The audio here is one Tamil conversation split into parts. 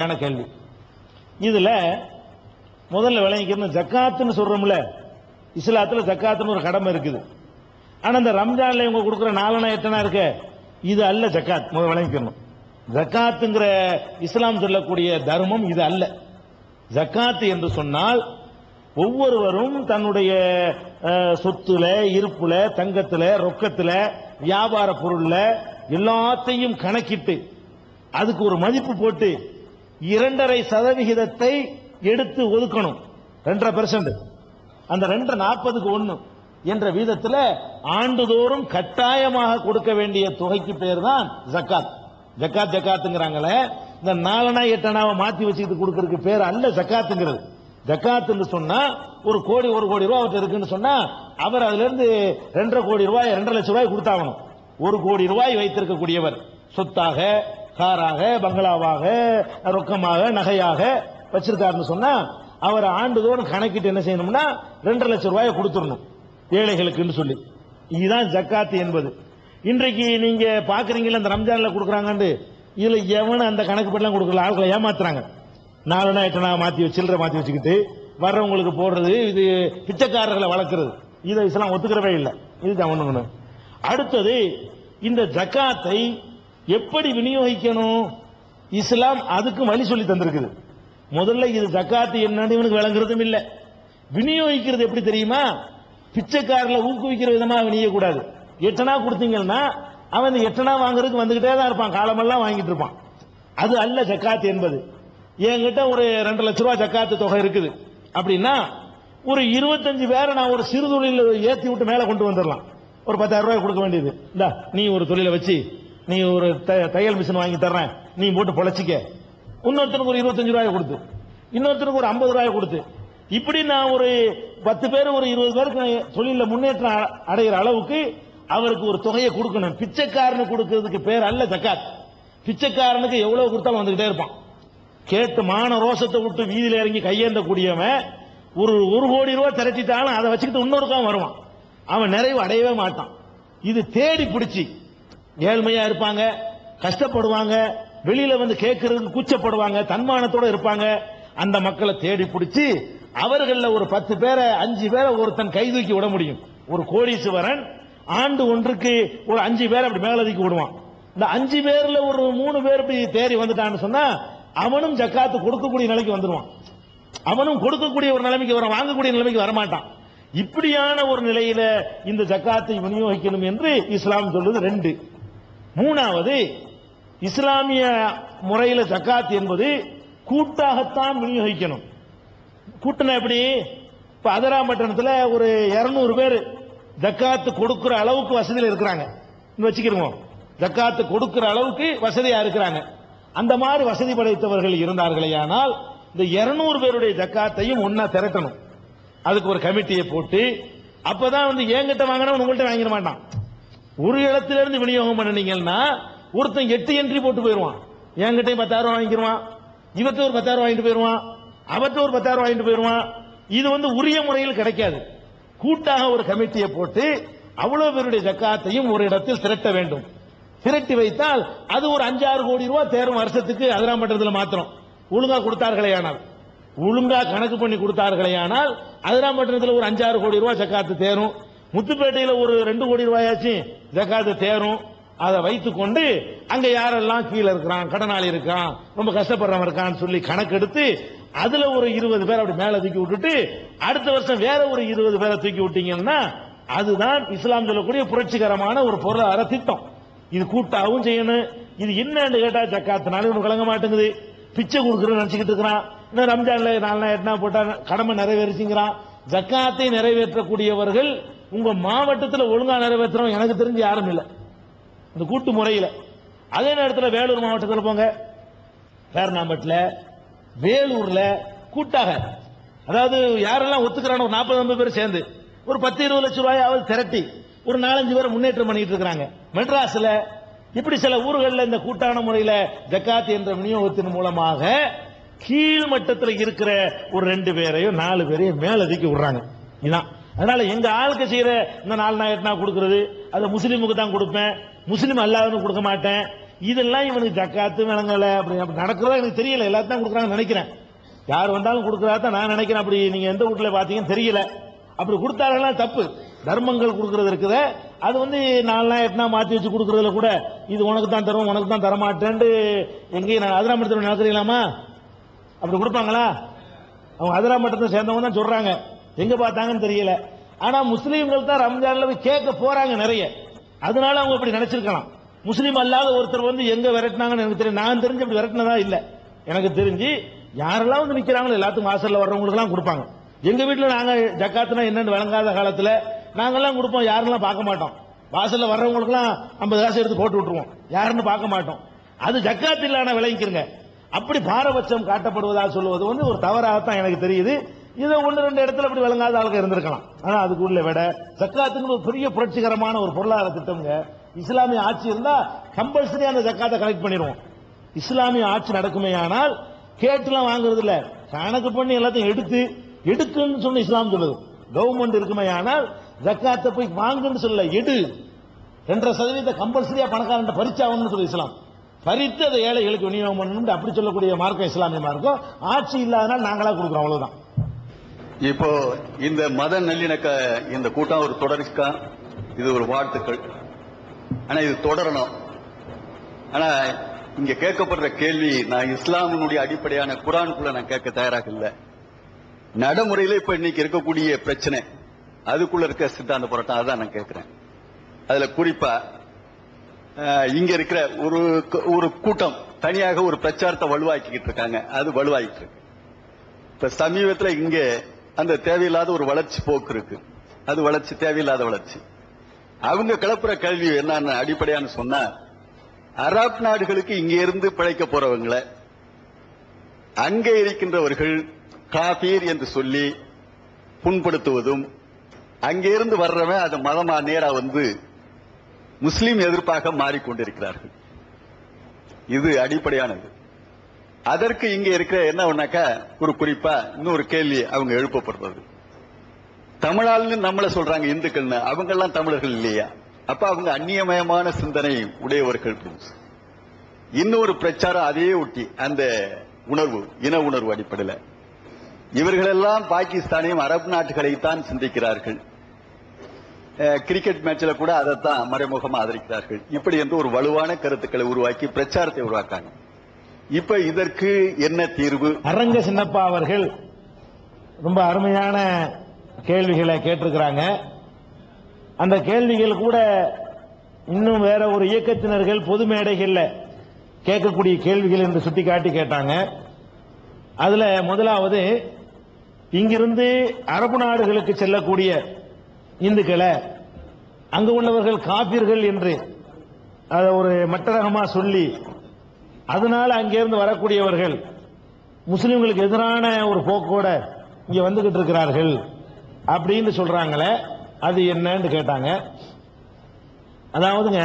யான கேள்வி. இதுல முதல்ல விளங்கிக்கிறது ஜக்காத்துன்னு சொல்றோம்ல இஸ்லாத்துல ஜக்காத்துன்னு ஒரு கடமை இருக்குது. ஆனா இந்த ரம்ஜான்ல இவங்க கொடுக்குற நாலனா எத்தனா இருக்க? இது அல்ல ஜக்காத் முதல் விளங்கிக்கணும். ஜக்காத்துங்கிற இஸ்லாம் சொல்லக்கூடிய தர்மம் இது அல்ல. ஜக்காத்து என்று சொன்னால் ஒவ்வொருவரும் தன்னுடைய சொத்துல இருப்புல தங்கத்துல ரொக்கத்துல வியாபார பொருள்ல எல்லாத்தையும் கணக்கிட்டு அதுக்கு ஒரு மதிப்பு போட்டு இரண்டரை சதவிகிதத்தை எடுத்து ஒதுக்கணும். ரெண்டரை பெர்சன்ட் அந்த ரெண்டு நாற்பதுக்கு ஒன்று என்ற வீதத்தில் ஆண்டுதோறும் கட்டாயமாக கொடுக்க வேண்டிய தொகைக்கு பேர் தான் ஜக்காத். ஜக்காத் ஜக்காத்துங்கிறாங்களே. இந்த நாலனா எட்டனாவை மாற்றி வச்சுக்கிட்டு கொடுக்கறதுக்கு பேர் அல்ல ஜக்காத்துங்கிறது. ஜக்காத்துன்னு சொன்னா ஒரு கோடி ஒரு கோடி ரூபா அவர்கிட்ட இருக்குன்னு சொன்னா அவர் அதுல இருந்து ரெண்டரை கோடி ரூபாய் ரெண்டரை லட்சம் ரூபாய் கொடுத்தாகணும். ஒரு கோடி ரூபாய் வைத்திருக்கக்கூடியவர். சொத்தாக காராக பங்களாவாக ரொக்கமாக நகையாக வச்சிருக்காருன்னு சொன்னா அவர் ஆண்டுதோறும் கணக்கிட்டு என்ன செய்யணும்னா ரெண்டரை லட்சம் ரூபாயை கொடுத்துடணும் ஏழைகளுக்குன்னு சொல்லி. இதுதான் ஜக்காத்து என்பது. இன்றைக்கு நீங்க பாக்குறீங்கல்ல இந்த ரம்ஜான்ல கொடுக்குறாங்கன்னு இதுல எவனும் அந்த கணக்கு பட்டிலாம் கொடுக்கல ஆட்களை ஏமாத்துறாங்க. நாலுனா எட்டனா மாத்தி சில்லற மாத்தி வச்சுக்கிட்டு வர்றவங்களுக்கு போடுறது இது பிச்சைக்காரர்களை வளர்க்கறது. இதை இஸ்லாம் ஒத்துக்கிறவே இல்லை. இதுதான் ஒண்ணு அடுத்தது இந்த ஜக்காத்தை எப்படி விநியோகிக்கணும்? இஸ்லாம் அதுக்கும் வழி சொல்லி தந்திருக்குது. முதல்ல இது ஜக்காத்து என்னன்னு இவனுக்கு விளங்குறதும் இல்லை. விநியோகிக்கிறது எப்படி தெரியுமா? பிச்சைக்காரில் ஊக்குவிக்கிற விதமாக விநியோகக்கூடாது. எட்டனா கொடுத்தீங்கன்னா அவன் இந்த எட்டனா வாங்குறதுக்கு வந்துகிட்டே தான் இருப்பான். காலமெல்லாம் வாங்கிட்டு இருப்பான். அது அல்ல ஜக்காத்து என்பது. என்கிட்ட ஒரு ரெண்டு லட்ச ரூபா ஜக்காத்து தொகை இருக்குது. அப்படின்னா ஒரு இருபத்தஞ்சு பேரை நான் ஒரு சிறு தொழிலில் ஏற்றி விட்டு மேலே கொண்டு வந்துடலாம். ஒரு பத்தாயிரம் ரூபாய் கொடுக்க வேண்டியது. இந்தா நீ ஒரு தொழிலை வச்சு நீ ஒரு த- தையல் மிஷின் வாங்கி தர்றேன். நீ போட்டு பொழைச்சிக்க. இன்னொருத்தனுக்கு ஒரு இருபத்தஞ்சு ரூபாய் கொடுத்து. இன்னொருத்தனுக்கு ஒரு ஐம்பது ரூபாய் கொடுத்து. இப்படி நான் ஒரு பத்து பேர் ஒரு இருபது பேருக்கு நான் முன்னேற்றம் அடைகிற அளவுக்கு அவருக்கு ஒரு தொகையை கொடுக்கணும். பிச்சைக்காரனு கொடுக்கறதுக்கு பேர் அல்ல ஜக்காத். பிச்சைக்காரனுக்கு எவ்வளவு கொடுத்தாலும் வந்துகிட்டே இருப்பான். கேட்டு மான ரோஷத்தை விட்டு வீதியில் இறங்கி கையேந்த கூடியவன் ஒரு ஒரு கோடி ரூபாய் திரட்டிட்டாலும் அதை வச்சுக்கிட்டு இன்னொருக்கான் வருவான். அவன் நிறைவு அடையவே மாட்டான். இது தேடி பிடிச்சி ஏழ்மையா இருப்பாங்க கஷ்டப்படுவாங்க வெளியில வந்து கேட்கறதுக்கு கூச்சப்படுவாங்க தன்மானத்தோட இருப்பாங்க. அந்த மக்களை தேடி பிடிச்சி அவர்கள ஒரு பத்து பேரை அஞ்சு பேரை ஒருத்தன் கை தூக்கி விட முடியும். ஒரு கோடீஸ்வரன் ஆண்டு ஒன்றுக்கு ஒரு அஞ்சு பேரை அப்படி மேல தூக்கி விடுவான். இந்த அஞ்சு பேர்ல ஒரு மூணு பேர் இப்படி தேறி வந்துட்டான்னு சொன்னா அவனும் ஜக்காத்து கொடுக்கக்கூடிய நிலைக்கு வந்துடுவான் அவனும் கொடுக்கக்கூடிய ஒரு நிலைமைக்கு வர வாங்கக்கூடிய நிலைமைக்கு வரமாட்டான். இப்படியான ஒரு நிலையில இந்த ஜக்காத்தை விநியோகிக்கணும் என்று இஸ்லாம் சொல்வது ரெண்டு. மூணாவது இஸ்லாமிய முறையில் ஜக்காத் என்பது கூட்டாகத்தான் விநியோகிக்கணும். கூட்டணம் எப்படி? இப்போ அதராம்பட்டினத்தில் ஒரு 200 பேர் ஜக்காத்து கொடுக்குற அளவுக்கு வசதியில் இருக்கிறாங்க. இங்க வச்சுக்கிறோம் ஜக்காத்து கொடுக்கிற அளவுக்கு வசதியாக இருக்கிறாங்க. அந்த மாதிரி வசதி படைத்தவர்கள் இருந்தார்களேயானால் இந்த 200 பேருடைய ஜக்காத்தையும் ஒன்னா திரட்டணும். அதுக்கு ஒரு கமிட்டியை போட்டு அப்பதான் வந்து என்கிட்ட வாங்கினவன் உங்கள்கிட்ட வாங்கிட மாட்டான். ஒரு இடத்துல இருந்து விநியோகம் பண்ணினீங்கன்னா ஒருத்தன் எட்டு என்ட்ரி போட்டு போயிடுவான். என்கிட்ட பத்தாயிரம் வாங்கிடுவான் இவத்த ஒரு பத்தாயிரம் வாங்கிட்டு போயிடுவான். அவத்த ஒரு பத்தாயிரம் வாங்கிட்டு போயிடுவான். இது வந்து உரிய முறையில் கிடைக்காது. கூட்டாக ஒரு கமிட்டியை போட்டு அவ்வளவு பேருடைய ஜக்காத்தையும் ஒரு இடத்தில் திரட்ட வேண்டும். திரட்டி வைத்தால் அது ஒரு அஞ்சாறு கோடி ரூபாய் தேரும் வருஷத்துக்கு அதிராம்பட்டத்தில் மாத்திரம். ஒழுங்கா கொடுத்தார்களே ஆனால். ஒழுங்கா கணக்கு பண்ணி கொடுத்தார்களே ஆனால் அதிராம்பட்டினத்தில் ஒரு அஞ்சாறு கோடி ரூபாய் ஜக்காத்து தேரும். முத்துப்பேட்டையில் ஒரு ரெண்டு கோடி ரூபாயாச்சும் ஜக்காத்து தேரும். அதை வைத்துக்கொண்டு அங்க யாரெல்லாம் கீழே இருக்கிறான் கடனாளி இருக்கான் ரொம்ப கஷ்டப்படுறவன் இருக்கான்னு சொல்லி கணக்கெடுத்து அதுல ஒரு இருபது பேர் அப்படி மேல தூக்கி விட்டுட்டு அடுத்த வருஷம் வேற ஒரு இருபது பேரை தூக்கி விட்டீங்கன்னா அதுதான் இஸ்லாம் சொல்லக்கூடிய புரட்சிகரமான ஒரு பொருளாதார திட்டம். இது கூட்டாவும் செய்யணும். இது என்னன்னு கேட்டா ஜக்காத்துனால இவனுக்கு கலங்க மாட்டேங்குது. பிச்சை கொடுக்குறேன்னு நினைச்சுக்கிட்டு இருக்கிறான். இன்னும் ரம்ஜான்ல நாலு நாள் எட்டனா போட்டா கடமை நிறைவேறிச்சுங்கிறான். ஜக்காத்தை நிறைவேற்றக்கூடியவர்கள் உங்க மாவட்டத்தில் ஒழுங்கா நிறைவேற்றுறவங்க எனக்கு தெரிஞ்சு யாரும் இல்லை. இந்த கூட்டு முறையில். அதே நேரத்தில் வேலூர் மாவட்டத்தில் போங்க. பேரணாம்பட்டில் வேலூர்ல கூட்டாக. அதாவது யாரெல்லாம் ஒத்துக்கிறானோ ஒரு நாற்பது ஐம்பது பேர் சேர்ந்து. ஒரு பத்து இருபது லட்சம் ரூபாயாவது திரட்டி ஒரு நாலஞ்சு பேர் முன்னேற்றம் பண்ணிட்டு இருக்கிறாங்க மெட்ராஸில் இப்படி சில ஊர்களில் இந்த கூட்டான முறையில் ஜக்காத் என்ற விநியோகத்தின் மூலமாக கீழ் மட்டத்தில் இருக்கிற ஒரு ரெண்டு பேரையும் நாலு பேரையும் மேல விடுறாங்க. இதான் அதனால எங்க ஆளுக்கு செய்யற இந்த நாலு நாயிரத்து நான் கொடுக்கறது அதை முஸ்லீமுக்கு தான் கொடுப்பேன். முஸ்லீம் அல்லாதவனுக்கு கொடுக்க மாட்டேன். இதெல்லாம் இவனுக்கு ஜக்காத்து விளங்கல அப்படி அப்படி நடக்கிறதா எனக்கு தெரியல. எல்லாத்தையும் தான் கொடுக்குறாங்கன்னு நினைக்கிறேன். யார் வந்தாலும் கொடுக்குறதா தான் நான் நினைக்கிறேன். அப்படி நீங்க எந்த வீட்டில் பார்த்தீங்கன்னு தெரியல. அப்படி கொடுத்தாரெல்லாம் தப்பு. தர்மங்கள் கொடுக்கறது இருக்குது. அது வந்து நாலாம் எட்டுனா மாற்றி வச்சு கொடுக்குறதுல கூட இது உனக்கு தான் தரும் உனக்கு தான் தரமாட்டேன்ட்டு எங்கேயும் நான் அதிரா மட்டத்தில் நடக்கிறீங்களாமா அப்படி கொடுப்பாங்களா? அவங்க அதிரா மட்டத்தை சேர்ந்தவங்க தான் சொல்கிறாங்க எங்க பார்த்தாங்கன்னு தெரியல. ஆனா முஸ்லீம்கள் தான் ரம்ஜான்ல போய் கேட்க போறாங்க நிறைய. அதனால அவங்க அப்படி நினைச்சிருக்கலாம். முஸ்லீம் அல்லாத ஒருத்தர் வந்து எங்க விரட்டினாங்கன்னு எனக்கு தெரியும். நான் தெரிஞ்சு அப்படி விரட்டினதா இல்ல. எனக்கு தெரிஞ்சு யாரெல்லாம் வந்து நிக்கிறாங்களோ எல்லாத்துக்கும் வாசல்ல வர்றவங்களுக்கு எல்லாம் கொடுப்பாங்க. எங்க வீட்டுல நாங்க ஜக்காத்துனா என்னன்னு விளங்காத காலத்துல நாங்கெல்லாம் கொடுப்போம். யாரெல்லாம் பார்க்க மாட்டோம். வாசல்ல வர்றவங்களுக்குலாம் ஐம்பது காசு எடுத்து போட்டு விட்டுருவோம். யாருன்னு பார்க்க மாட்டோம். அது ஜக்காத் இல்லான விளைவிக்கிறங்க அப்படி பாரபட்சம் காட்டப்படுவதா சொல்லுவது வந்து ஒரு தவறாகத்தான் எனக்கு தெரியுது. இதை ஒன்று ரெண்டு இடத்துல அப்படி விளங்காத ஆளுங்க இருந்திருக்கலாம். ஆனால் அதுக்குள்ள விட ஜக்காத்துக்கு ஒரு பெரிய புரட்சிகரமான ஒரு பொருளாதார திட்டம்ங்க. இஸ்லாமிய ஆட்சி இருந்தால் கம்பல்சரி அந்த ஜக்காத்தை கலெக்ட் பண்ணிடுவோம். இஸ்லாமிய ஆட்சி நடக்குமே ஆனால் கேட்டுலாம் வாங்குறது இல்லை. கணக்கு பண்ணி எல்லாத்தையும் எடுத்து எடுக்குன்னு சொன்ன இஸ்லாம் சொல்லுது. கவர்மெண்ட் இருக்குமே ஆனால் ஜக்காத்தை போய் வாங்குன்னு சொல்ல எடு. ரெண்டரை சதவீத கம்பல்சரியா பணக்காரன் பறிச்சாகணும்னு சொல்லி இஸ்லாம். பறித்து அதை ஏழைகளுக்கு விநியோகம் பண்ணணும் அப்படி சொல்லக்கூடிய மார்க்கம் இஸ்லாமிய மார்க்கம் ஆட்சி இல்லாதனால் நாங்களா கொடுக்குறோம் அவ்வளவுதான். இப்போ இந்த மத நல்லிணக்க இந்த கூட்டம் ஒரு தொடர்ச்சிக்கா? இது ஒரு வாழ்த்துக்கள். ஆனா இது தொடரணும். ஆனா இங்க கேட்கப்படுற கேள்வி நான் இஸ்லாமினுடைய அடிப்படையான குரானுக்குள்ள நான் கேட்க தயாராக இல்லை. நடைமுறையில இப்ப இன்னைக்கு இருக்கக்கூடிய பிரச்சனை அதுக்குள்ள இருக்க சித்தாந்த போராட்டம் அதான் நான் கேட்கிறேன். அதுல குறிப்பா இங்க இருக்கிற ஒரு ஒரு கூட்டம் தனியாக ஒரு பிரச்சாரத்தை வலுவாக்கிக்கிட்டு இருக்காங்க. அது வலுவாகிட்டு இருக்கு. இப்ப சமீபத்தில் இங்கே அந்த தேவையில்லாத ஒரு வளர்ச்சி போக்கு இருக்கு. அது வளர்ச்சி தேவையில்லாத வளர்ச்சி. அவங்க கிளப்புற கல்வி என்னன்னு அடிப்படையான்னு சொன்னா அராப் நாடுகளுக்கு இங்க இருந்து பிழைக்க போறவங்களை அங்கே இருக்கின்றவர்கள் காபீர் என்று சொல்லி புண்படுத்துவதும் அங்கே இருந்து வர்றவன் அது மதமா நேரா வந்து முஸ்லீம் எதிர்ப்பாக மாறிக்கொண்டிருக்கிறார்கள். இது அடிப்படையானது. அதற்கு இங்க இருக்கிற என்ன ஒன்னாக்கா ஒரு குறிப்பா இன்னொரு கேள்வி அவங்க எழுப்பப்படுறது. தமிழாள்னு நம்மளை சொல்றாங்க இந்துக்கள்னு. அவங்க எல்லாம் தமிழர்கள் இல்லையா? அப்ப அவங்க அந்நியமயமான சிந்தனை உடையவர்கள் இன்னொரு பிரச்சாரம் அதையே ஒட்டி அந்த உணர்வு இன உணர்வு அடிப்படையில். இவர்களெல்லாம் பாகிஸ்தானையும் அரபு நாட்டுகளைத்தான் சிந்திக்கிறார்கள். கிரிக்கெட் மேட்ச்ல கூட அதைத்தான் மறைமுகமாக ஆதரிக்கிறார்கள். இப்படி என்று ஒரு வலுவான கருத்துக்களை உருவாக்கி பிரச்சாரத்தை உருவாக்காங்க இப்ப இதற்கு என்ன தீர்வு? அரங்க சின்னப்பா அவர்கள் ரொம்ப அருமையான கேள்விகளை கேட்டிருக்கிறாங்க. அந்த கேள்விகள் கூட இன்னும் வேற ஒரு இயக்கத்தினர்கள் பொது மேடைகள்ல கேட்கக்கூடிய கேள்விகள் என்று சுட்டிக்காட்டி கேட்டாங்க. அதுல முதலாவது இங்கிருந்து அரபு நாடுகளுக்கு செல்லக்கூடிய இந்துக்களை அங்கு உள்ளவர்கள் காப்பீர்கள் என்று அதை ஒரு மட்டரகமா சொல்லி அதனால அங்கிருந்து வரக்கூடியவர்கள் முஸ்லிம்களுக்கு எதிரான ஒரு போக்கோட இங்க வந்துகிட்டு இருக்கிறார்கள் அப்படின்னு சொல்றாங்களே அது என்னன்னு கேட்டாங்க. அதாவதுங்க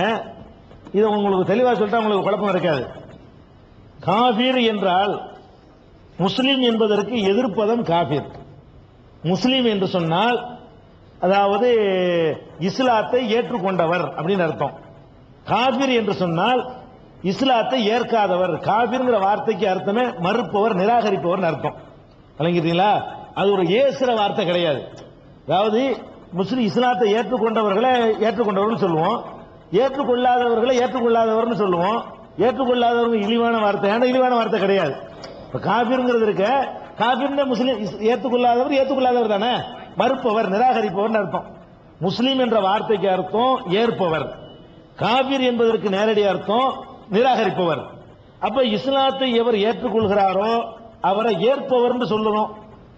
இது உங்களுக்கு தெளிவா சொல்லிட்டா உங்களுக்கு குழப்பம் இருக்காது. காபீர் என்றால் முஸ்லிம் என்பதற்கு எதிர்ப்பதம் காபீர். முஸ்லிம் என்று சொன்னால் அதாவது இஸ்லாத்தை ஏற்றுக்கொண்டவர் அப்படின்னு அர்த்தம். காபீர் என்று சொன்னால் இஸ்லாத்தை ஏற்காதவர் காபிர்ங்கிற வார்த்தைக்கு அர்த்தமே மறுப்பவர் நிராகரிப்பவர் அர்த்தம். விளங்கிட்டீங்களா? அது ஒரு ஏசுற வார்த்தை கிடையாது. அதாவது முஸ்லிம் இஸ்லாத்தை ஏற்றுக்கொண்டவர்களை ஏற்றுக்கொண்டவர்கள் சொல்லுவோம். ஏற்றுக்கொள்ளாதவர்களை ஏற்றுக்கொள்ளாதவர்னு சொல்லுவோம். ஏற்றுக்கொள்ளாதவர்கள் இழிவான வார்த்தை. ஏன்னா இழிவான வார்த்தை கிடையாது. இப்ப காபிர்ங்கிறது இருக்க. காபிர்னா முஸ்லீம் இஸ்- ஏற்றுக்கொள்ளாதவர் ஏற்றுக்கொள்ளாதவர் தானே? மறுப்பவர் நிராகரிப்பவர் அர்த்தம். முஸ்லீம் என்ற வார்த்தைக்கு அர்த்தம் ஏற்பவர். காபிர் என்பதற்கு நேரடி அர்த்தம் நிராகரிப்பவர். அப்ப இஸ்லாத்தை எவர் ஏற்றுக்கொள்கிறாரோ அவரை ஏற்பவர் சொல்லணும்.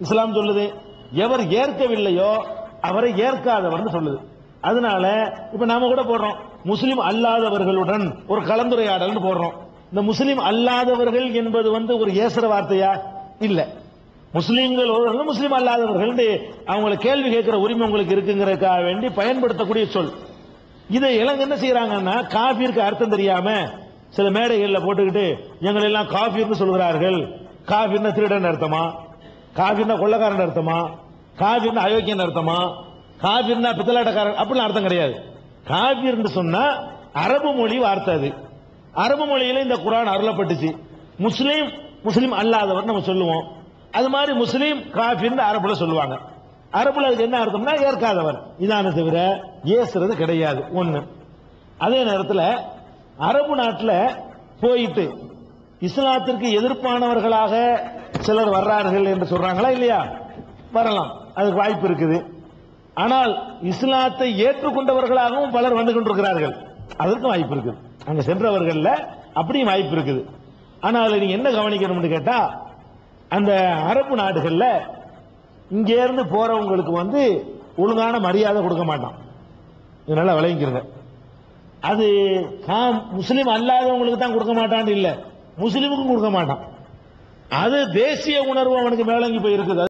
இஸ்லாம் சொல்லுது. எவர் ஏற்கவில்லையோ அவரை ஏற்காதவர்னு சொல்லுது. அதனால இப்ப நாம கூட போடுறோம். முஸ்லிம் அல்லாதவர்களுடன் ஒரு கலந்துரையாடல்னு போடுறோம். இந்த முஸ்லிம் அல்லாதவர்கள் என்பது வந்து ஒரு ஏசுற வார்த்தையா? இல்ல. முஸ்லீம்கள் முஸ்லீம் அல்லாதவர்கள் அவங்களை கேள்வி கேட்கிற உரிமை உங்களுக்கு இருக்குங்கிறதுக்காக வேண்டி பயன்படுத்தக்கூடிய சொல். இதை இளங்க என்ன செய்யறாங்கன்னா காபிற்கு அர்த்தம் தெரியாம சில மேடைகளில் போட்டுக்கிட்டு எங்களை எல்லாம் காஃபின்னு சொல்கிறார்கள் காஃபின்னா திருடன் அர்த்தமா? காஃபின்னா கொள்ளக்காரன் அர்த்தமா? காஃபின்னா அயோக்கியன் அர்த்தமா? காஃபின்னா பித்தலாட்டக்காரன் அப்படிலாம் அர்த்தம் கிடையாது. காஃபிர்னு சொன்னா அரபு மொழி வார்த்தை அது. அரபு மொழியில இந்த குரான் அருளப்பட்டுச்சு. முஸ்லீம் முஸ்லீம் அல்லாதவர் நம்ம சொல்லுவோம். அது மாதிரி முஸ்லீம் காஃபின்னு அரபுல சொல்லுவாங்க. அரபுல அதுக்கு என்ன அர்த்தம்னா ஏற்காதவர். இதான தவிர ஏசுறது கிடையாது. ஒன்று அதே நேரத்தில் அரபு நாட்டில் போயிட்டு இஸ்லாத்திற்கு எதிர்ப்பானவர்களாக சிலர் வர்றார்கள் என்று சொல்றாங்களா இல்லையா? வரலாம். அதுக்கு வாய்ப்பு இருக்குது. ஆனால் இஸ்லாத்தை ஏற்றுக்கொண்டவர்களாகவும் பலர் வந்து கொண்டிருக்கிறார்கள். அதற்கும் வாய்ப்பு இருக்குது. அங்க சென்றவர்கள்ல அப்படியும் வாய்ப்பு இருக்குது. ஆனால் அதில் நீங்க என்ன கவனிக்கணும்னு கேட்டா அந்த அரபு நாடுகள்ல இங்கே இருந்து போறவங்களுக்கு வந்து ஒழுங்கான மரியாதை கொடுக்க மாட்டான். இதனால விளங்கிக்கிறங்க அது கா- முஸ்லிம் அல்லாதவங்களுக்கு தான் கொடுக்க மாட்டான்னு இல்ல. முஸ்லிமுக்கும் கொடுக்க மாட்டான். அது தேசிய உணர்வு அவனுக்கு மேலங்கி போயிருக்குது.